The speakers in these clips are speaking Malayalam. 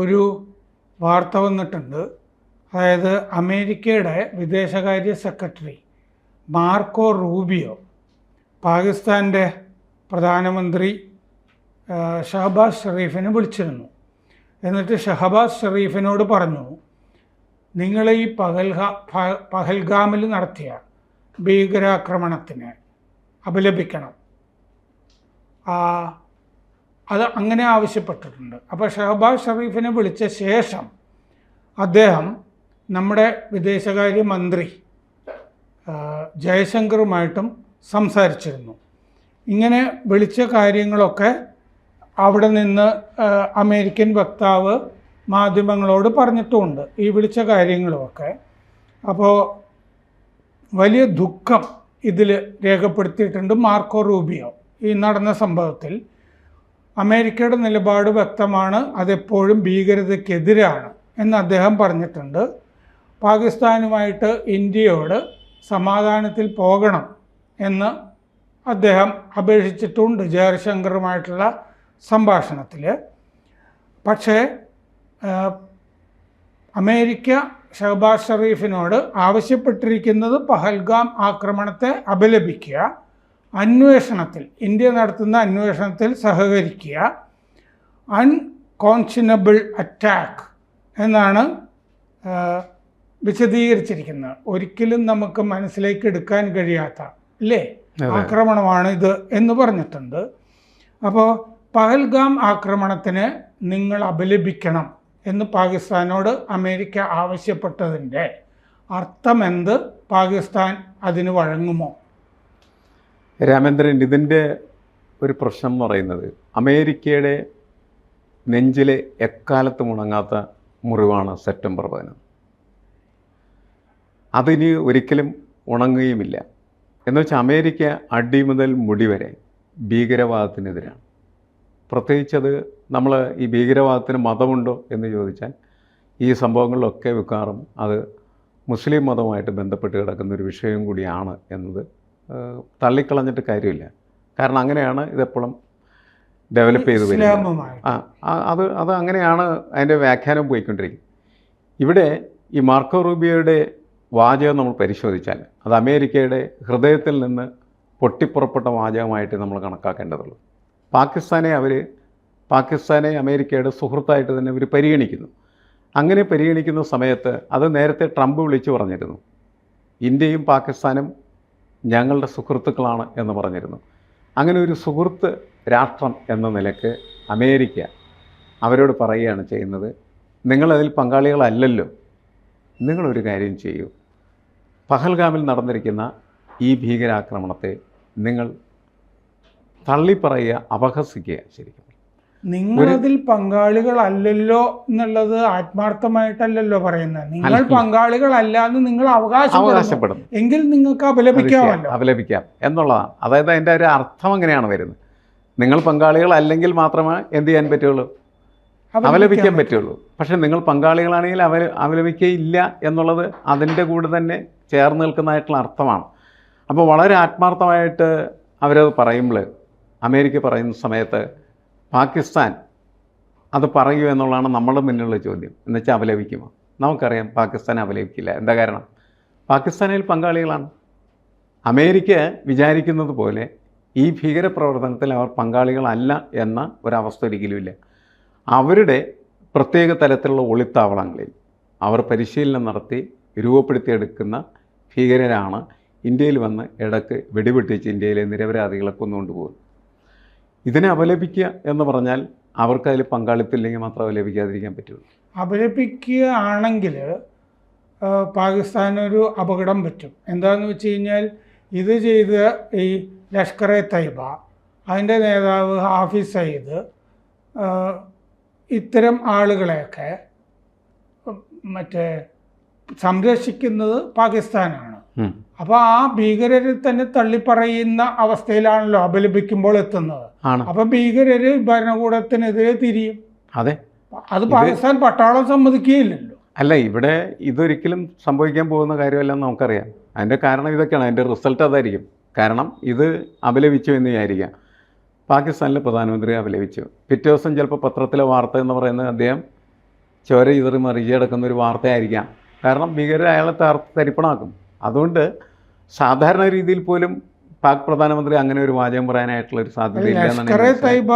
ഒരു വാർത്ത വന്നിട്ടുണ്ട്. അതായത് അമേരിക്കയുടെ വിദേശകാര്യ സെക്രട്ടറി മാർക്കോ റൂബിയോ പാകിസ്ഥാന്റെ പ്രധാനമന്ത്രി ഷഹബാസ് ഷെറീഫിനെ വിളിച്ചിരുന്നു. എന്നിട്ട് ഷഹബാസ് ഷെറീഫിനോട് പറഞ്ഞു നിങ്ങൾ ഈ പഹൽഗ പഹൽഗാമിൽ നടത്തിയ ഭീകരാക്രമണത്തിന് അപലപിക്കണം. അത് അങ്ങനെ ആവശ്യപ്പെട്ടിട്ടുണ്ട്. അപ്പോൾ ഷഹബാസ് ഷെറീഫിനെ വിളിച്ച ശേഷം അദ്ദേഹം നമ്മുടെ വിദേശകാര്യ മന്ത്രി ജയശങ്കറുമായിട്ടും സംസാരിച്ചിരുന്നു. ഇങ്ങനെ വിളിച്ച കാര്യങ്ങളൊക്കെ അവിടെ നിന്ന് അമേരിക്കൻ വക്താവ് മാധ്യമങ്ങളോട് പറഞ്ഞിട്ടുമുണ്ട് ഈ വിളിച്ച കാര്യങ്ങളുമൊക്കെ. അപ്പോൾ വലിയ ദുഃഖം ഇതിൽ രേഖപ്പെടുത്തിയിട്ടുണ്ട് മാർക്കോ റൂബിയോ ഈ നടന്ന സംഭവത്തിൽ. അമേരിക്കയുടെ നിലപാട് വ്യക്തമാണ് അതെപ്പോഴും ഭീകരതയ്ക്കെതിരാണ് എന്ന് അദ്ദേഹം പറഞ്ഞിട്ടുണ്ട്. പാകിസ്ഥാനുമായിട്ട് ഇന്ത്യയോട് സമാധാനത്തിൽ പോകണം എന്ന് അദ്ദേഹം അപേക്ഷിച്ചിട്ടുണ്ട് ജയശങ്കറുമായിട്ടുള്ള സംഭാഷണത്തിൽ പക്ഷേ അമേരിക്ക ഷഹബാസ് ഷെറീഫിനോട് ആവശ്യപ്പെട്ടിരിക്കുന്നത് പഹൽഗാം ആക്രമണത്തെ അപലപിക്കുക അന്വേഷണത്തിൽ ഇന്ത്യ നടത്തുന്ന അന്വേഷണത്തിൽ സഹകരിക്കുക. അൺകോൺഷനബിൾ അറ്റാക്ക് എന്നാണ് വിശദീകരിച്ചിരിക്കുന്നത്. ഒരിക്കലും നമുക്ക് മനസ്സിലേക്ക് എടുക്കാൻ കഴിയാത്ത അല്ലേ. ആക്രമണമാണ് ഇത് എന്ന് പറഞ്ഞിട്ടുണ്ട്. അപ്പോൾ പഹൽഗാം ആക്രമണത്തിന് നിങ്ങൾ അപലപിക്കണം എന്ന് പാകിസ്ഥാനോട് അമേരിക്ക ആവശ്യപ്പെട്ടതിന്റെ അർത്ഥമെന്ത് പാകിസ്ഥാൻ അതിന് വഴങ്ങുമോ? രാമേന്ദ്രൻ ഇതിന്റെ ഒരു പ്രശ്നം എന്ന് പറയുന്നത് അമേരിക്കയുടെ നെഞ്ചിലെ എക്കാലത്തും ഉണങ്ങാത്ത മുറിവാണ് സെപ്റ്റംബർ പതിനൊന്ന്. അതിന് ഒരിക്കലും ഉണങ്ങുകയുമില്ല. എന്ന് വെച്ചാൽ അമേരിക്ക അടി മുതൽ മുടി വരെ ഭീകരവാദത്തിനെതിരാണ്. പ്രത്യേകിച്ചത് നമ്മൾ ഈ ഭീകരവാദത്തിന് മതമുണ്ടോ എന്ന് ചോദിച്ചാൽ ഈ സംഭവങ്ങളിലൊക്കെ വിക്കാറും അത് മുസ്ലിം മതവുമായിട്ട് ബന്ധപ്പെട്ട് കിടക്കുന്ന ഒരു വിഷയം കൂടിയാണ് എന്നത് തള്ളിക്കളഞ്ഞിട്ട് കാര്യമില്ല. കാരണം അങ്ങനെയാണ് ഇതെപ്പോഴും ഡെവലപ്പ് ചെയ്ത് വരുന്നത്. ആ അത് അത് അങ്ങനെയാണ് അതിന്റെ വ്യാഖ്യാനം പോയിക്കൊണ്ടിരിക്കുന്നത്. ഇവിടെ ഈ മാർക്കോ റൂബിയയുടെ വാചകം നമ്മൾ പരിശോധിച്ചാൽ അത് അമേരിക്കയുടെ ഹൃദയത്തിൽ നിന്ന് പൊട്ടിപ്പുറപ്പെട്ട വാചകമായിട്ട് നമ്മൾ കണക്കാക്കേണ്ടതുള്ളൂ. പാകിസ്ഥാനെ അവർ പാകിസ്ഥാനെ അമേരിക്കയുടെ സുഹൃത്തായിട്ട് തന്നെ അവർ പരിഗണിക്കുന്നു. അങ്ങനെ പരിഗണിക്കുന്ന സമയത്ത് അത് നേരത്തെ ട്രംപ് വിളിച്ചു പറഞ്ഞിരുന്നു. ഇന്ത്യയും പാകിസ്ഥാനും ഞങ്ങളുടെ സുഹൃത്തുക്കളാണ് എന്ന് പറഞ്ഞിരുന്നു. അങ്ങനെ ഒരു സുഹൃത്ത് രാഷ്ട്രം എന്ന നിലയ്ക്ക് അമേരിക്ക അവരോട് പറയുകയാണ് ചെയ്യുന്നത് നിങ്ങളതിൽ പങ്കാളികളല്ലല്ലോ. നിങ്ങളൊരു കാര്യം ചെയ്യൂ. പഹൽഗാമിൽ നടന്നിരിക്കുന്ന ഈ ഭീകരാക്രമണത്തെ നിങ്ങൾ തള്ളിപ്പറയുക അപഹസിക്കുക ശരിക്കും. നിങ്ങളതിൽ പങ്കാളികളല്ലല്ലോ എന്നുള്ളത് ആത്മാർത്ഥമായിട്ടല്ലല്ലോ പറയുന്നത്. നിങ്ങൾ. പങ്കാളികളല്ല എന്ന് നിങ്ങൾ അവകാശപ്പെടുന്നു. എങ്കിൽ നിങ്ങൾക്ക് അപലപിക്കാമല്ലോ. അപലപിക്കാം എന്നുള്ളതാണ്. അതായത് അതിന്റെ ഒരു അർത്ഥം എങ്ങനെയാണ് വരുന്നത്. നിങ്ങൾ പങ്കാളികളല്ലെങ്കിൽ മാത്രമേ എന്ത് ചെയ്യാൻ പറ്റുള്ളൂ? അവലപിക്കാൻ പറ്റുള്ളൂ. പക്ഷെ നിങ്ങൾ പങ്കാളികളാണെങ്കിൽ അവ അവലപിക്കയില്ല എന്നുള്ളത് അതിന്റെ കൂടെ തന്നെ ചേർന്ന് നിൽക്കുന്നതായിട്ടുള്ള അർത്ഥമാണ്. അപ്പോൾ വളരെ ആത്മാർത്ഥമായിട്ട് അവരത് പറയുമ്പോൾ അമേരിക്ക പറയുന്ന സമയത്ത് പാകിസ്ഥാൻ അത് പറയൂ എന്നുള്ളതാണ് നമ്മുടെ മുന്നിലുള്ള ചോദ്യം. എന്നുവെച്ചാൽ അപലപിക്കുമോ? നമുക്കറിയാം പാകിസ്ഥാൻ അപലപിക്കില്ല. എന്താ കാരണം? പാകിസ്ഥാനിൽ പങ്കാളികളാണ്. അമേരിക്ക വിചാരിക്കുന്നത് പോലെ ഈ ഭീകരപ്രവർത്തനത്തിൽ അവർ പങ്കാളികളല്ല എന്ന ഒരവസ്ഥ ഒരിക്കലുമില്ല അവരുടെ പ്രത്യേക തലത്തിലുള്ള ഒളിത്താവളങ്ങളിൽ അവർ പരിശീലനം നടത്തി രൂപപ്പെടുത്തിയെടുക്കുന്ന ഭീകരരാണ് ഇന്ത്യയിൽ വന്ന് ഇടയ്ക്ക് വെടിവെട്ടിച്ച് ഇന്ത്യയിലെ നിരപരാധികളെ കൊന്നുകൊണ്ടുപോകുന്നത് ഇതിനെ അപലപിക്കുക എന്ന് പറഞ്ഞാൽ അവർക്ക് അതിൽ പങ്കാളിത്തമില്ലെങ്കിൽ മാത്രം അപലപിക്കാതിരിക്കാൻ പറ്റുള്ളൂ അപലപിക്കുകയാണെങ്കിൽ ആണെങ്കിൽ പാകിസ്ഥാനൊരു അപകടം പറ്റും. എന്താണെന്ന് വെച്ച് കഴിഞ്ഞാൽ ഇത് ചെയ്ത് ഈ ലഷ്കർ എ തൈബ അതിന്റെ നേതാവ് ഹാഫിസ് സയ്യിദ് ഇത്തരം ആളുകളെയൊക്കെ മറ്റേ സംരക്ഷിക്കുന്നത് പാകിസ്ഥാനാണ്. അപ്പോൾ ആ ഭീകരരെ തന്നെ തള്ളിപ്പറയുന്ന അവസ്ഥയിലാണല്ലോ അപലപിക്കുമ്പോൾ എത്തുന്നത്. ആണ്. അപ്പൊ ഭീകരര് ഭരണകൂടത്തിനെതിരെ തിരിയും. അതെ. അത് പാകിസ്ഥാൻ പട്ടാളം സമ്മതിക്കുകയില്ലല്ലോ. അല്ല ഇവിടെ ഇതൊരിക്കലും സംഭവിക്കാൻ പോകുന്ന കാര്യമല്ലെന്ന് നമുക്കറിയാം. അതിന്റെ കാരണം ഇതൊക്കെയാണ്. അതിന്റെ റിസൾട്ട് അതായിരിക്കും. കാരണം ഇത് അപലപിച്ചു എന്ന് വിചാരിക്കാം. പാകിസ്ഥാനിലെ പ്രധാനമന്ത്രി അപലപിച്ചു. പിറ്റേ ദിവസം ചിലപ്പോൾ പത്രത്തിലെ വാർത്ത എന്ന് പറയുന്നത് അദ്ദേഹം ചോര ഇതറി മറികടക്കുന്ന ഒരു വാർത്തയായിരിക്കാം. കാരണം ഭീകരർ അയാളെ തകർത്ത് തരിപ്പണമാക്കും. അതുകൊണ്ട് സാധാരണ രീതിയിൽ പോലും പാക് പ്രധാനമന്ത്രി അങ്ങനെ ഒരു വാചകം പറയാനായിട്ടുള്ള ഒരു സാധ്യതയില്ല. തൈബ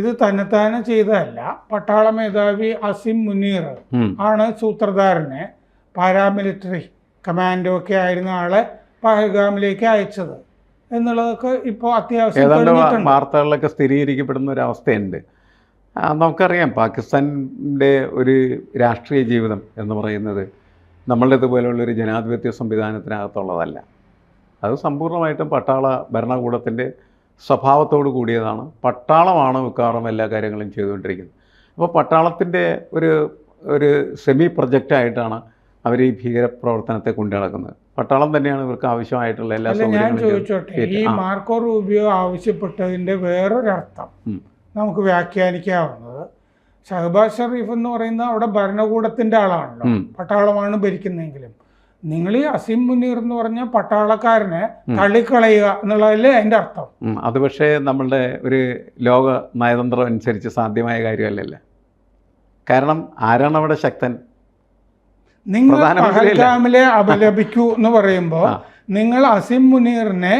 ഇത് തന്നെത്താനെ ചെയ്തതല്ല പട്ടാള മേധാവി അസിം മുനീർ. ആണ് സൂത്രധാരനെ പാരാമിലിറ്ററി കമാൻഡോ ഒക്കെ ആയിരുന്ന ആളെ പഹൽഗാമിലേക്ക് അയച്ചത് എന്നുള്ളതൊക്കെ ഇപ്പോൾ അത്യാവശ്യം. വാർത്തകളിലൊക്കെ സ്ഥിരീകരിക്കപ്പെടുന്ന ഒരു അവസ്ഥയുണ്ട് നമുക്കറിയാം പാകിസ്ഥാന്റെ ഒരു രാഷ്ട്രീയ ജീവിതം എന്ന് പറയുന്നത് നമ്മളുടേതുപോലുള്ള ഒരു ജനാധിപത്യ സംവിധാനത്തിനകത്തുള്ളതല്ല അത് സമ്പൂർണമായിട്ടും പട്ടാള ഭരണകൂടത്തിന്റെ സ്വഭാവത്തോട് കൂടിയതാണ്. പട്ടാളമാണ് മിക്കവാറും എല്ലാ കാര്യങ്ങളും ചെയ്തുകൊണ്ടിരിക്കുന്നത്. അപ്പോൾ പട്ടാളത്തിന്റെ ഒരു ഒരു സെമി പ്രൊജക്റ്റായിട്ടാണ് അവർ ഈ ഭീകരപ്രവർത്തനത്തെ കൊണ്ടു നടക്കുന്നത് പട്ടാളം തന്നെയാണ് ഇവർക്ക് ആവശ്യമായിട്ടുള്ള എല്ലാ ഞാൻ ചോദിച്ചോട്ടെ ഈ. മാർക്കോ റൂബിയോ ആവശ്യപ്പെട്ടതിന്റെ വേറൊരർത്ഥം. നമുക്ക് വ്യാഖ്യാനിക്കാവുന്നത്. ഷഹബാസ് ഷെറീഫ് എന്ന് പറയുന്ന അവിടെ ഭരണകൂടത്തിന്റെ ആളാണല്ലോ. പട്ടാളമാണ് ഭരിക്കുന്നതെങ്കിലും. നിങ്ങൾ ഈ അസീം മുനീർ എന്ന് പറഞ്ഞ പട്ടാളക്കാരനെ. തള്ളിക്കളയുക എന്നുള്ളതല്ലേ അതിന്റെ അർത്ഥം? അത് പക്ഷേ നമ്മളുടെ ഒരു ലോക നയതന്ത്രം അനുസരിച്ച് സാധ്യമായ കാര്യമല്ലല്ലോ? കാരണം ആരാണ് അവിടെ ശക്തൻ? നിങ്ങൾ? പഹൽഗാമിലെ അപലപിക്കൂ എന്ന് പറയുമ്പോൾ നിങ്ങൾ അസീം മുനീറിനെ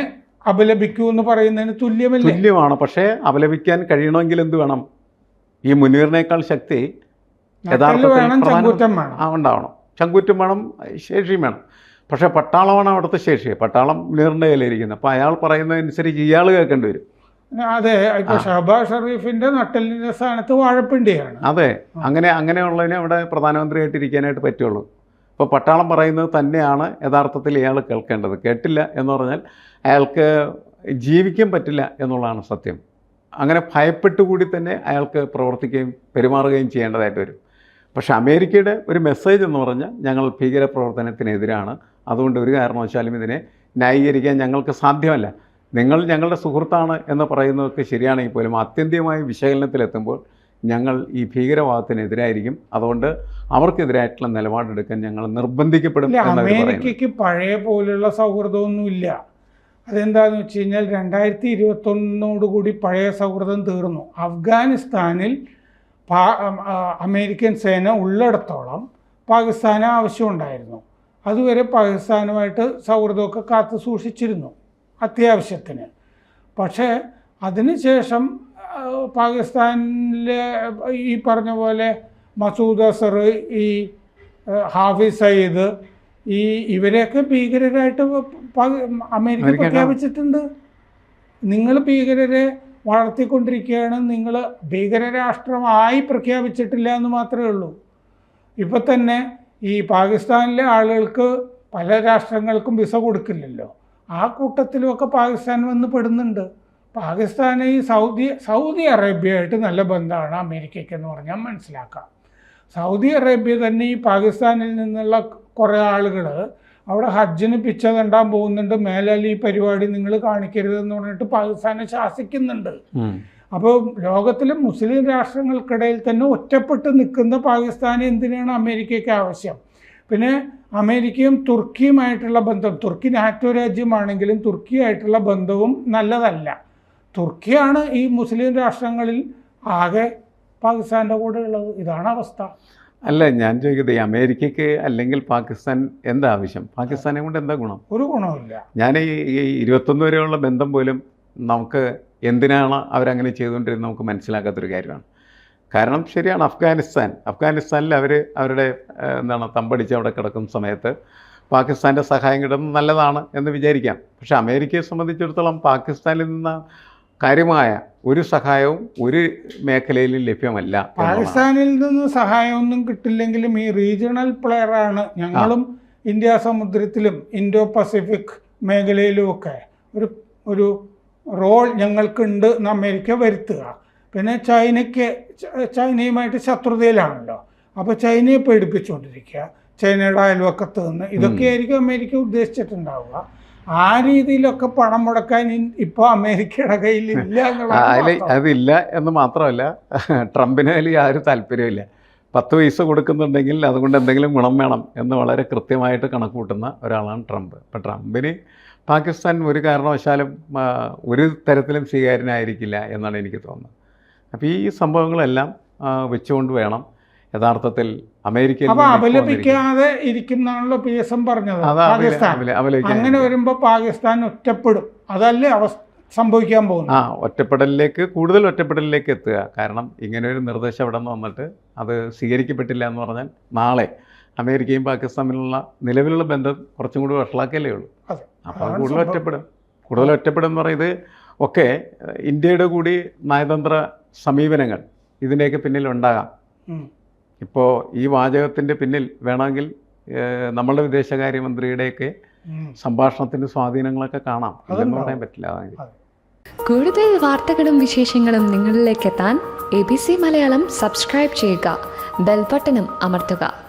അപലപിക്കൂ എന്ന് പറയുന്നതിന് തുല്യമല്ല? തുല്യമാണ്. പക്ഷേ അപലപിക്കാൻ കഴിയണമെങ്കിൽ എന്ത് വേണം? ഈ മുനീറിനേക്കാൾ ശക്തി യഥാർത്ഥത്തിൽ ഉണ്ടാവണം. ചങ്കൂറ്റും വേണം ശേഷിയും വേണം. പക്ഷേ പട്ടാളമാണ് അവിടുത്തെ ശേഷി. പട്ടാളം മുനീറിന്റെ കയ്യിലിരിക്കുന്നത് അപ്പോൾ അയാൾ പറയുന്നതനുസരിച്ച് ഇയാൾ കേൾക്കേണ്ടി വരും. അതെ ഇപ്പോൾ ഷഹബാസ് ഷറീഫിന്റെ നട്ടലിന്റെ സ്ഥാനത്ത് വാഴപ്പിണ്ടിയാണ്. അതെ അങ്ങനെ അങ്ങനെയുള്ളതിനെ അവിടെ പ്രധാനമന്ത്രിയായിട്ട് ഇരിക്കാനായിട്ട് പറ്റുള്ളൂ. ഇപ്പോൾ പട്ടാളം പറയുന്നത് തന്നെയാണ് യഥാർത്ഥത്തിൽ ഇയാൾ കേൾക്കേണ്ടത്. കേട്ടില്ല എന്ന് പറഞ്ഞാൽ അയാൾക്ക് ജീവിക്കാൻ പറ്റില്ല എന്നുള്ളതാണ് സത്യം. അങ്ങനെ ഭയപ്പെട്ടുകൂടി തന്നെ അയാൾക്ക് പ്രവർത്തിക്കുകയും പെരുമാറുകയും ചെയ്യേണ്ടതായിട്ട് വരും. പക്ഷേ അമേരിക്കയുടെ ഒരു മെസ്സേജ് എന്ന് പറഞ്ഞാൽ ഞങ്ങൾ ഭീകരപ്രവർത്തനത്തിനെതിരാണ്. അതുകൊണ്ട് ഒരു കാരണവശാലും ഇതിനെ ന്യായീകരിക്കാൻ ഞങ്ങൾക്ക് സാധ്യമല്ല. നിങ്ങൾ ഞങ്ങളുടെ സുഹൃത്താണ് എന്ന് പറയുന്നതൊക്കെ ശരിയാണെങ്കിൽ പോലും ആത്യന്തികമായ വിശകലനത്തിലെത്തുമ്പോൾ ഞങ്ങൾ ഈ ഭീകരവാദത്തിനെതിരായിരിക്കും. അതുകൊണ്ട് അവർക്കെതിരായിട്ടുള്ള നിലപാടെടുക്കാൻ ഞങ്ങൾ നിർബന്ധിക്കപ്പെടും അമേരിക്കയ്ക്ക് പഴയ പോലുള്ള സൗഹൃദമൊന്നുമില്ല. അതെന്താന്ന് വെച്ച് കഴിഞ്ഞാൽ രണ്ടായിരത്തി ഇരുപത്തൊന്നോടുകൂടി പഴയ സൗഹൃദം തീർന്നു. അഫ്ഗാനിസ്ഥാനിൽ അമേരിക്കൻ സേന ഉള്ളിടത്തോളം പാകിസ്ഥാന് ആവശ്യമുണ്ടായിരുന്നു. അതുവരെ പാകിസ്ഥാനുമായിട്ട് സൗഹൃദമൊക്കെ കാത്തു സൂക്ഷിച്ചിരുന്നു അത്യാവശ്യത്തിന്. പക്ഷേ അതിനുശേഷം ശേഷം പാകിസ്ഥാനിലെ ഈ പറഞ്ഞ പോലെ മസൂദ് അസർ ഈ ഹാഫിസ് സയ്യിദ് ഈ ഇവരെയൊക്കെ ഭീകരരായിട്ട് അമേരിക്ക പ്രഖ്യാപിച്ചിട്ടുണ്ട്. നിങ്ങൾ ഭീകരരെ വളർത്തിക്കൊണ്ടിരിക്കുകയാണ്. നിങ്ങൾ ഭീകരരാഷ്ട്രമായി പ്രഖ്യാപിച്ചിട്ടില്ല എന്ന് മാത്രമേ ഉള്ളൂ. ഇപ്പം തന്നെ ഈ പാകിസ്ഥാനിലെ ആളുകൾക്ക് പല രാഷ്ട്രങ്ങൾക്കും വിസ കൊടുക്കില്ലല്ലോ. ആ കൂട്ടത്തിലുമൊക്കെ പാകിസ്ഥാൻ വന്ന് പെടുന്നുണ്ട്. പാകിസ്ഥാന് ഈ സൗദി സൗദി അറേബ്യയായിട്ട് നല്ല ബന്ധമാണ് അമേരിക്കയ്ക്കെന്ന് പറഞ്ഞാൽ മനസ്സിലാക്കാം. സൗദി അറേബ്യ തന്നെ ഈ പാകിസ്ഥാനിൽ നിന്നുള്ള കുറേ ആളുകൾ അവിടെ ഹജ്ജിന് പിച്ച കണ്ടാൻ പോകുന്നുണ്ട്. മേലാൽ ഈ പരിപാടി നിങ്ങൾ കാണിക്കരുത് എന്ന് പറഞ്ഞിട്ട് പാകിസ്ഥാനെ ശാസിക്കുന്നുണ്ട്. അപ്പോൾ ലോകത്തിലെ മുസ്ലിം രാഷ്ട്രങ്ങൾക്കിടയിൽ തന്നെ ഒറ്റപ്പെട്ട് നിൽക്കുന്ന പാകിസ്ഥാന് എന്തിനാണ് അമേരിക്കയ്ക്ക് ആവശ്യം? പിന്നെ അമേരിക്കയും തുർക്കിയുമായിട്ടുള്ള ബന്ധം തുർക്കി നാറ്റോ രാജ്യമാണെങ്കിലും തുർക്കിയായിട്ടുള്ള ബന്ധവും നല്ലതല്ല. തുർക്കിയാണ് ഈ മുസ്ലിം രാഷ്ട്രങ്ങളിൽ ആകെ പാകിസ്ഥാന്റെ കൂടെ ഉള്ളത് ഇതാണ് അവസ്ഥ. അല്ല ഞാൻ ചോദിക്കുന്നത് ഈ അമേരിക്കക്ക് അല്ലെങ്കിൽ പാകിസ്ഥാൻ എന്താ ആവശ്യം? പാകിസ്ഥാനെ കൊണ്ട് എന്താ ഗുണം? ഒരു ഗുണമില്ല ഞാൻ ഈ ഈ ഇരുപത്തൊന്ന് വരെയുള്ള ബന്ധം പോലും നമുക്ക് എന്തിനാണ് അവരങ്ങനെ ചെയ്തുകൊണ്ടിരുന്നത് നമുക്ക് മനസ്സിലാക്കാത്തൊരു കാര്യമാണ്. കാരണം ശരിയാണ് അഫ്ഗാനിസ്ഥാൻ. അഫ്ഗാനിസ്ഥാനിൽ അവർ അവരുടെ എന്താണ് തമ്പടിച്ച് അവിടെ കിടക്കുന്ന സമയത്ത് പാകിസ്ഥാന്റെ സഹായം കിട്ടുന്നത് നല്ലതാണ് എന്ന് വിചാരിക്കാം. പക്ഷേ അമേരിക്കയെ സംബന്ധിച്ചിടത്തോളം പാകിസ്ഥാനിൽ നിന്ന് കാര്യമായ ഒരു സഹായവും ഒരു മേഖലയിലും ലഭ്യമല്ല പാകിസ്ഥാനിൽ നിന്ന് സഹായമൊന്നും കിട്ടില്ലെങ്കിലും ഈ റീജിയണൽ പ്ലെയറാണ് ഞങ്ങളും ഇന്ത്യ സമുദ്രത്തിലും ഇൻഡോ പസഫിക് മേഖലയിലുമൊക്കെ ഒരു ഒരു റോൾ ഞങ്ങൾക്കുണ്ട് എന്ന് അമേരിക്ക വരുത്തുക. പിന്നെ ചൈനയ്ക്ക് ചൈനയുമായിട്ട് ശത്രുതയിലാണല്ലോ. അപ്പോൾ ചൈനയെ പേടിപ്പിച്ചുകൊണ്ടിരിക്കുക. ചൈനയുടെ അയൽവക്കത്ത് നിന്ന്. ഇതൊക്കെയായിരിക്കും അമേരിക്ക ഉദ്ദേശിച്ചിട്ടുണ്ടാവുക. ആ രീതിയിലൊക്കെ പണം മുടക്കാൻ ഇപ്പോൾ അമേരിക്കയുടെ കയ്യിൽ ഇല്ല അതിൽ എന്നുള്ളതാണ് അതില്ല എന്ന് മാത്രമല്ല ട്രംപിന് അതിൽ യാതൊരു താല്പര്യമില്ല പത്ത് പൈസ കൊടുക്കുന്നുണ്ടെങ്കിൽ അതുകൊണ്ട് എന്തെങ്കിലും ഗുണം വേണം എന്ന് വളരെ കൃത്യമായിട്ട് കണക്ക് കൂട്ടുന്ന ഒരാളാണ് ട്രംപ്. അപ്പം ട്രംപിന് പാകിസ്ഥാൻ ഒരു കാരണവശാലും ഒരു തരത്തിലും സ്വീകാര്യനായിരിക്കില്ല എന്നാണ് എനിക്ക് തോന്നുന്നത്. അപ്പോൾ ഈ സംഭവങ്ങളെല്ലാം വെച്ചുകൊണ്ട് വേണം യഥാർത്ഥത്തിൽ അപ്പൊ വന്നിരിക്കുന്നത്. അപലപിക്കാതെ ഇരിക്കുന്നാണല്ലോ പി എസ് എം പറഞ്ഞത് പാകിസ്ഥാൻ. അങ്ങനെ വരുമ്പോ പാകിസ്ഥാൻ ഒറ്റപ്പെടും. അതല്ലേ അവസ്ഥ സംഭവിക്കാൻ പോകുന്നത്. ആ ഒറ്റപ്പെടലിലേക്ക് കൂടുതൽ ഒറ്റപ്പെടലിലേക്ക് എത്തുക. കാരണം ഇങ്ങനെ ഒരു നിർദ്ദേശം അവിടെ നിന്ന് വന്നിട്ട് അത് സ്വീകരിക്കപ്പെട്ടില്ല എന്ന് പറഞ്ഞാൽ നാളെ അമേരിക്കയും പാകിസ്ഥാനിലുള്ള നിലവിലുള്ള ബന്ധം കുറച്ചും കൂടി വഷളാക്കല്ലേ ഉള്ളൂ. അപ്പോൾ കൂടുതൽ. ഒറ്റപ്പെടും. കൂടുതൽ ഒറ്റപ്പെടും എന്ന് പറയുന്നത് ഒക്കെ ഇന്ത്യയുടെ കൂടി നയതന്ത്ര സമീപനങ്ങൾ ഇതിന്റെയൊക്കെ ഉം. ഇപ്പോൾ ഈ വാചകത്തിന്റെ പിന്നിൽ വേണമെങ്കിൽ നമ്മളുടെ വിദേശകാര്യമന്ത്രിയുടെയൊക്കെ. സംഭാഷണത്തിന്റെ സ്വാധീനങ്ങളൊക്കെ കാണാം. അതെന്ന്. പറയാൻ പറ്റില്ല കൂടുതൽ വാർത്തകളും വിശേഷങ്ങളും നിങ്ങളിലേക്ക് എത്താൻ A B C Malayalam subscribe ചെയ്യുക. ബെൽബട്ടനും അമർത്തുക.